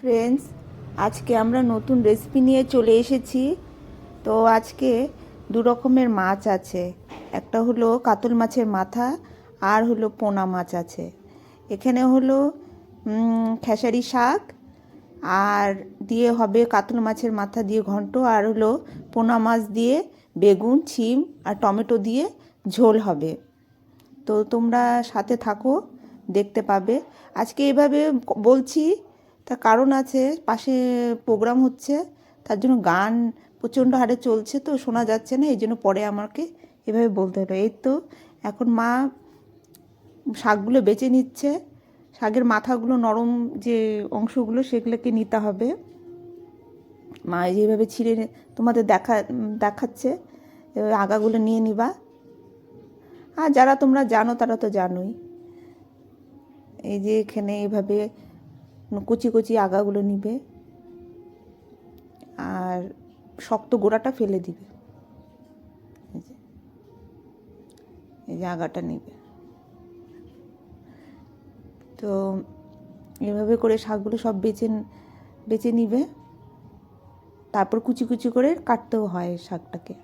Friends আজকে আমরা নতুন রেসিপি নিয়ে চলে এসেছি। তো আজকে দু রকমের মাছ আছে। একটা হলো কাতল মাছের মাথা, আর হলো পোনা মাছ আছে। এখানে হলো খেসারি শাক, আর দিয়ে হবে কাতল মাছের মাথা দিয়ে ঘন্ট, আর হলো পোনা মাছ দিয়ে বেগুন, ছিম, আর টমেটো দিয়ে ঝোল হবে। তো তোমরা সাথে থাকো, দেখতে পাবে। আজকে এভাবে বলছি তার কারণ আছে, পাশে প্রোগ্রাম হচ্ছে, তার জন্য গান প্রচণ্ড হারে চলছে তো, শোনা যাচ্ছে না, এই জন্য পরে আমাকে এভাবে বলতে হলো। এই তো এখন মা শাকগুলো বেছে নিচ্ছে, শাকের মাথাগুলো নরম যে অংশগুলো সেগুলোকে নিতে হবে। মা যেভাবে ছিঁড়ে তোমাদের দেখা, দেখাচ্ছে এভাবে আগাগুলো নিয়ে নিবা। আর যারা তোমরা জানো, তারা তো জানোই। এই যে এখানে এইভাবে কুচি কুচি আগাগুলো নিবে আর শক্ত গোড়াটা ফেলে দিবে। এই যে আগাটা নিবে। তো এভাবে করে শাকগুলো সব বেছে বেছে নিবে। তারপর কুচি কুচি করে কাটতেও হয় শাকটাকে।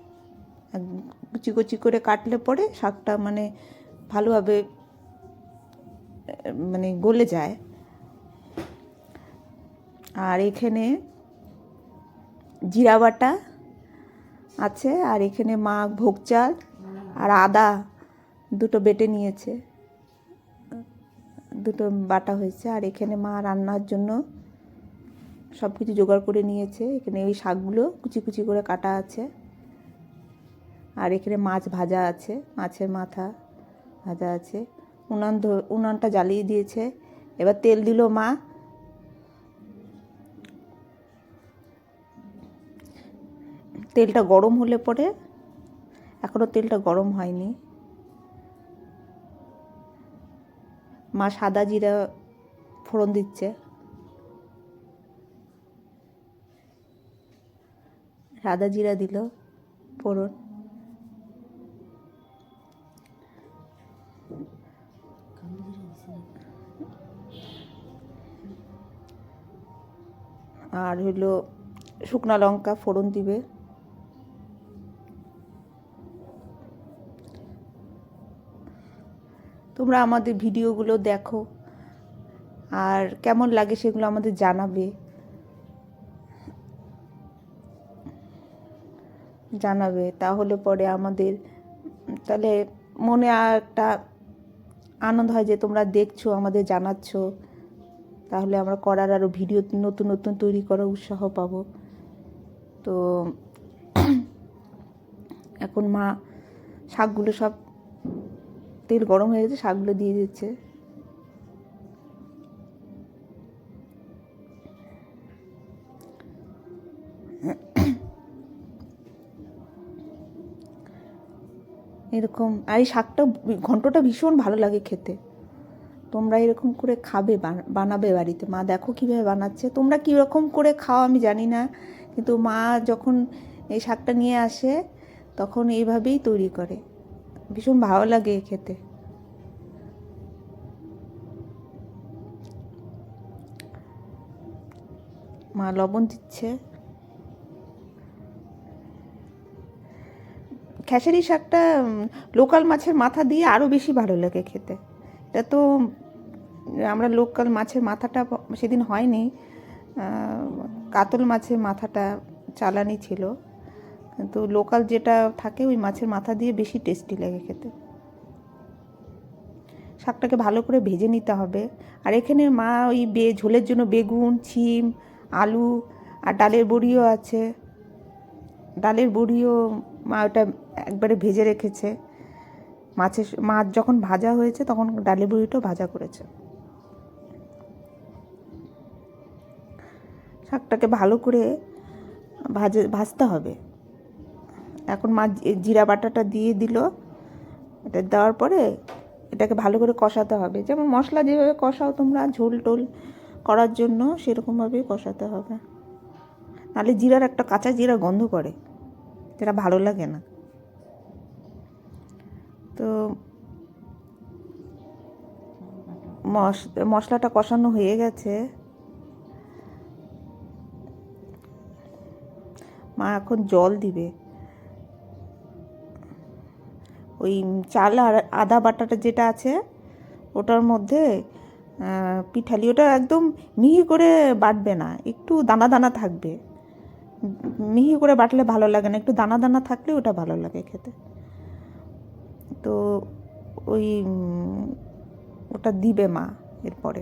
কুচি কুচি করে কাটলে পরে শাকটা মানে ভালোভাবে মানে গলে যায়। আর এখানে জিরা বাটা আছে, আর এখানে মা ভোগ চাল আর আদা দুটো বেটে নিয়েছে। দুটো বাটা হয়েছে, আর এখানে মা রান্নার জন্য সব কিছু জোগাড় করে নিয়েছে। এখানে ওই শাকগুলো কুচি কুচি করে কাটা আছে। আর এখানে মাছ ভাজা আছে, মাছের মাথা ভাজা আছে। উনান উনানটা জ্বালিয়ে দিয়েছে। এবার তেল দিল মা। তেলটা গরম হলে পরে এখনও তেলটা গরম হয়নি। মা সাদা জিরা ফোড়ন দিচ্ছে। সাদা জিরা দিল ফোড়ন। আর হলো শুকনা লঙ্কা ফোড়ন দিবে। তোমরা আমাদের ভিডিওগুলো দেখো। আর কেমন লাগে সেগুলো আমাদের জানাবে। জানাবে, তাহলে পরে আমাদের, তাহলে মনে একটা আনন্দ হয় যে তোমরা দেখছ, আমাদের জানাচ্ছ। তাহলে আমরা করার আরও ভিডিও, নতুন নতুন তৈরি করার উৎসাহ পাবো। তো, এখন মা শাকগুলো সব তেল গরম হয়ে গেছে, শাকগুলো দিয়ে দিচ্ছে। এরকম, আর এই শাকটা ঘন্টটা ভীষণ ভালো লাগে খেতে। তোমরা এরকম করে খাবে, বানা- বানাবে বাড়িতে। মা দেখো কীভাবে বানাচ্ছে। তোমরা কীরকম করে খাও আমি জানি না। কিন্তু মা যখন এই শাকটা নিয়ে আসে, তখন এইভাবেই তৈরি করে। ভীষণ ভালো লাগে খেতে। মা লবণ দিচ্ছে। খেসারি শাকটা লোকাল মাছের মাথা দিয়ে আরও বেশি ভালো লাগে খেতে। এটা তো, আমরা লোকাল মাছের মাথাটা সেদিন হয়নি। কাতল মাছের মাথাটা চালানি ছিল। কিন্তু লোকাল যেটা থাকে ওই মাছের মাথা দিয়ে বেশি টেস্টি লাগে খেতে। শাকটাকে ভালো করে ভেজে নিতে হবে। আর এখানে মা ওই বে, ঝোলের জন্য বেগুন, ছিম, আলু আর ডালের বড়িও আছে। ডালের বড়িও মা ওটা একবারে ভেজে রেখেছে। মাছের, মাছ যখন ভাজা হয়েছে তখন ডালের বড়িটাও ভাজা করেছে। শাকটাকে ভালো করে ভাজে, ভাজতে হবে। এখন মা জিরা বাটাটা দিয়ে দিল। এটা দেওয়ার পরে এটাকে ভালো করে কষাতে হবে। যেমন মশলা যেভাবে কষাও তোমরা ঝোল টোল করার জন্য সেরকমভাবেই কষাতে হবে। নাহলে জিরার একটা কাঁচা জিরা গন্ধ করে, যেটা ভালো লাগে না। তো মশলাটা কষানো হয়ে গেছে। মা এখন জল দিবে। ওই চাল আর আদা বাটাটা যেটা আছে, ওটার মধ্যে পিঠালি, ওটা একদম মিহি করে বাটবে না, একটু দানা দানা থাকবে। মিহি করে বাটলে ভালো লাগে না, একটু দানা দানা থাকলে ওটা ভালো লাগে খেতে। তো ওই, ওটা দিবে মা এরপরে।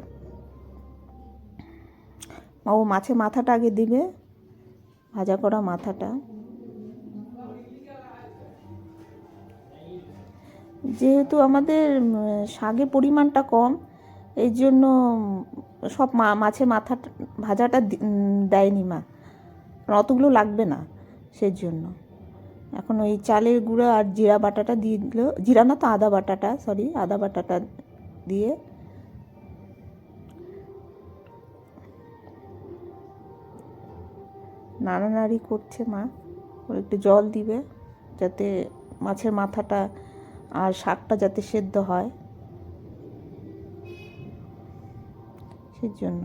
মা ও মাছে মাথাটা আগে দিবে, ভাজা করা মাথাটা। যেহেতু আমাদের শাকের পরিমাণটা কম, এই জন্য সব মা, মাছের মাথা ভাজাটা দেয়নি মা। অতগুলো লাগবে না সেই জন্য। এখন ওই চালের গুঁড়ো আর জিরা বাটাটা দিয়ে দিল। জিরা না তো আদা বাটাটা সরি আদা বাটাটা দিয়ে। নাড়ানাড়ি করছে মা। একটু জল দিবে যাতে মাছের মাথাটা আর শাকটা যাতে সেদ্ধ হয় সেই জন্য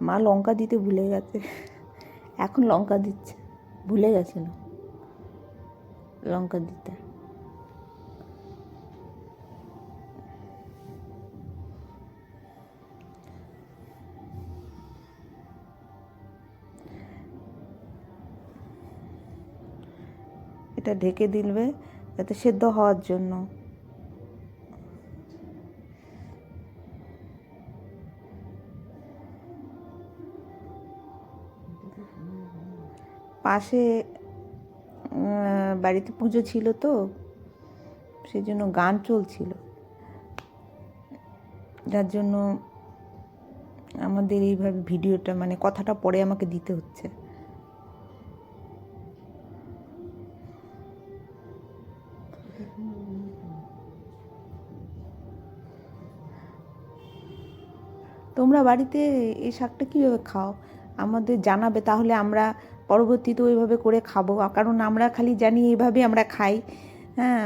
মা লঙ্কা দিতে ভুলে গেছে। এখন লঙ্কা দিচ্ছে। ভুলে গেছিল লঙ্কা দিতে। এটা ঢেকে দিলবে যাতে সেদ্ধ হওয়ার জন্য। পাশে বাড়িতে পুজো ছিল তো সেই জন্য গান চলছিল। যার জন্য আমাদের এইভাবে ভিডিওটা মানে কথাটা পরে আমাকে দিতে হচ্ছে। তোমরা বাড়িতে এই শাকটা কীভাবে খাও? আমাদের জানাবে, তাহলে আমরা পরবর্তীতে ওইভাবে করে খাব। কারণ আমরা খালি জানি এইভাবে আমরা খাই। হ্যাঁ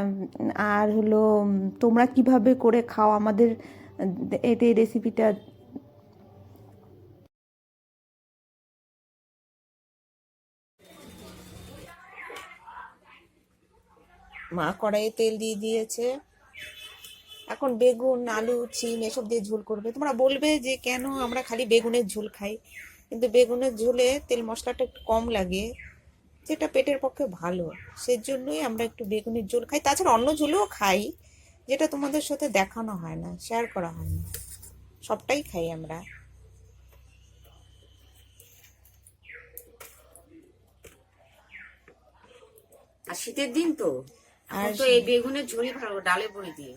আর হলো, তোমরা কীভাবে করে খাও আমাদের, এতে রেসিপিটা মা কড়াইয়ে তেল দিয়ে দিয়েছে। এখন বেগুন আলু চিম এসব দিয়ে ঝোল করবে। তোমরা বলবে যে কেন আমরা খালি বেগুনের ঝোল খাই? কিন্তু বেগুনের ঝোলে তেল মশলাটা একটু কম লাগে যেটা পেটের পক্ষে ভালো। সেজন্যই আমরা একটু বেগুনের ঝোল খাই। তাছাড়া অন্য ঝোলও খাই যেটা তোমাদের সাথে দেখানো হয় না শেয়ার করা হয় না। সবটাই খাই আমরা। আর শীতের দিন তো? আর তো এই বেগুনের ঝুড়ি ভালো ডালে বড়ি দিয়ে।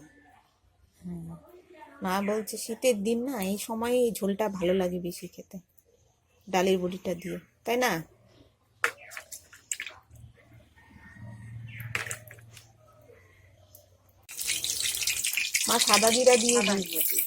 মা বলছে শীতের দিন না এই সময় এই ঝোলটা ভালো লাগে বেশি খেতে ডালের বড়িটা দিয়ে তাই না? মা সাদা জিরা দিয়ে দিই।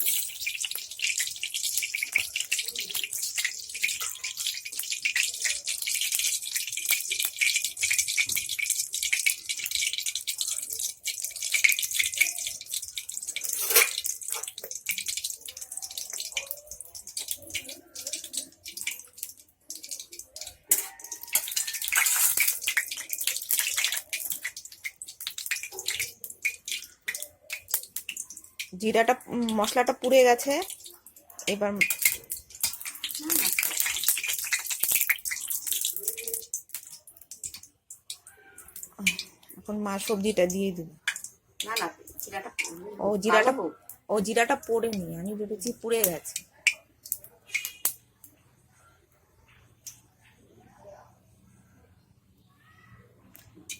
জিরাটা মশলাটা পুড়ে গেছে। এবার এখন মা সবজিটা দিয়ে দেবে। না না জিরাটা ও জিরাটা। ও জিরাটা পড়েনি আমি ভেবেছি পুড়ে গেছে।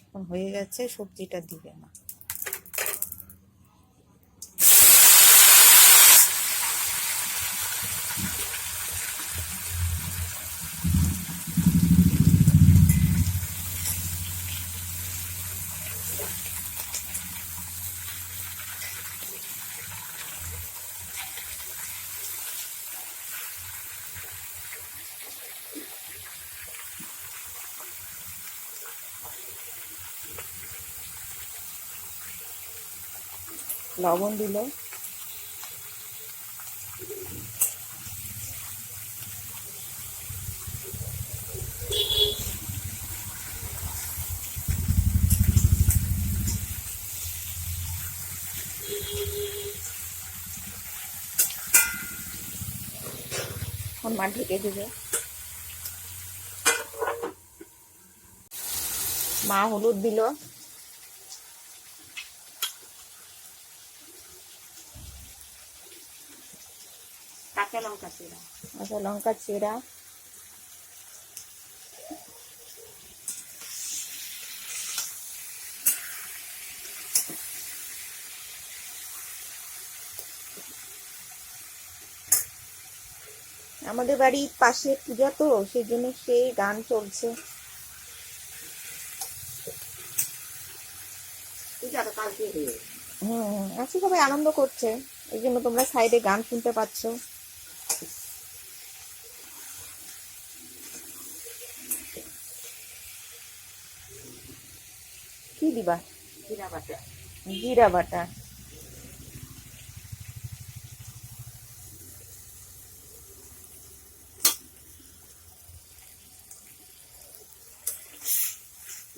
এখন হয়ে গেছে সবজিটা দিবে না লবণ দিল। এখন মা ঢেকে দেবে। মা হলুদ দিল। কাঁচা লঙ্কা চিরা। আচ্ছা লঙ্কা চেরা। আমাদের বাড়ির পাশে পূজা তো সেই জন্য সেই গান চলছে। হুম আজকে সবাই আনন্দ করছে। এই জন্য তোমরা সাইডে গান শুনতে পাচ্ছ। দিবা? জিরা বাটা। জিরা বাটা।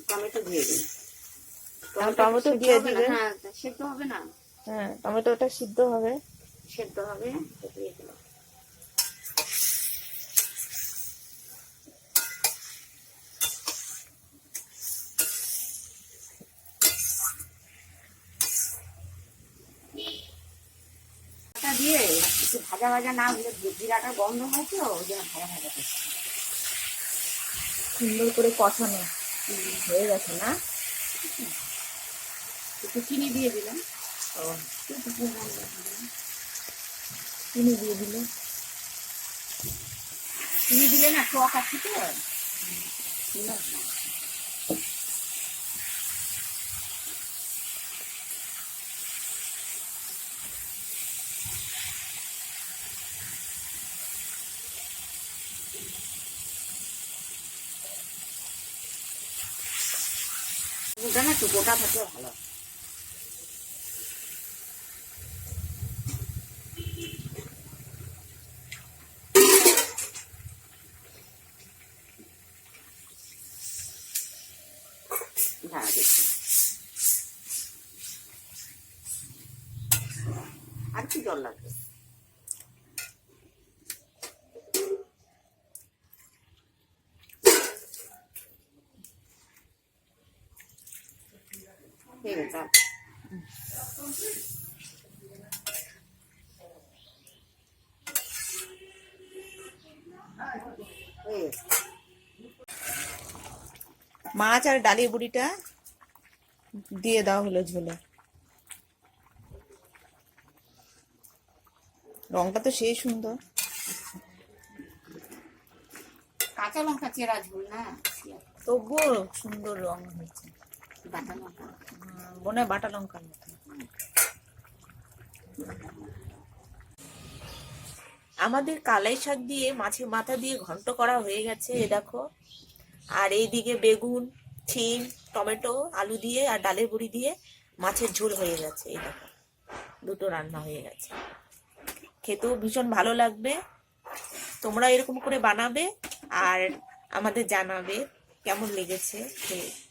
টমেটো দিয়ে দিই টমেটো দিয়ে সেদ্ধ হবে দিবে? হ্যাঁ সেদ্ধ হবে না। হ্যাঁ টমেটোটা সিদ্ধ হবে। সেদ্ধ হবে দিয়ে দিয়ে একটু ভাজা ভাজা না হলে জিরাটা গন্ধ হয় তো ওই জন্য ভাজা ভাজা করছি। সুন্দর করে কষানো। হয়ে গেছে না? একটু চিনি দিয়ে দিলাম। ও। চিনি দিয়ে দিলে? চিনি দিলে না টক আছে তো। ওটা না একটু গোটা ভালো আর কি জল লাগবে হয়ে গেছে আর। হয়ে গেছে মাছ আর ডালের বুড়িটা দিয়ে দেওয়া হলো ঝোলে। রংটা তো সেই সুন্দর। কাঁচা লঙ্কা চেরা ঝোল না? তবুও সুন্দর রং হয়েছে। বাটা লঙ্কা? মনে বাটা লঙ্কার মতো। আমাদের কালাই শাক দিয়ে মাছের মাথা দিয়ে ঘন্ট করা হয়ে গেছে, এ দেখো। আর এইদিকে বেগুন, ছিম, টমেটো, আলু দিয়ে আর ডালের বড়ি দিয়ে মাছের ঝোল হয়ে গেছে এই দেখো। দুটো রান্না হয়ে গেছে। খেতেও ভীষণ ভালো লাগবে। তোমরা এরকম করে বানাবে আর আমাদের জানাবে কেমন লেগেছে খেয়ে।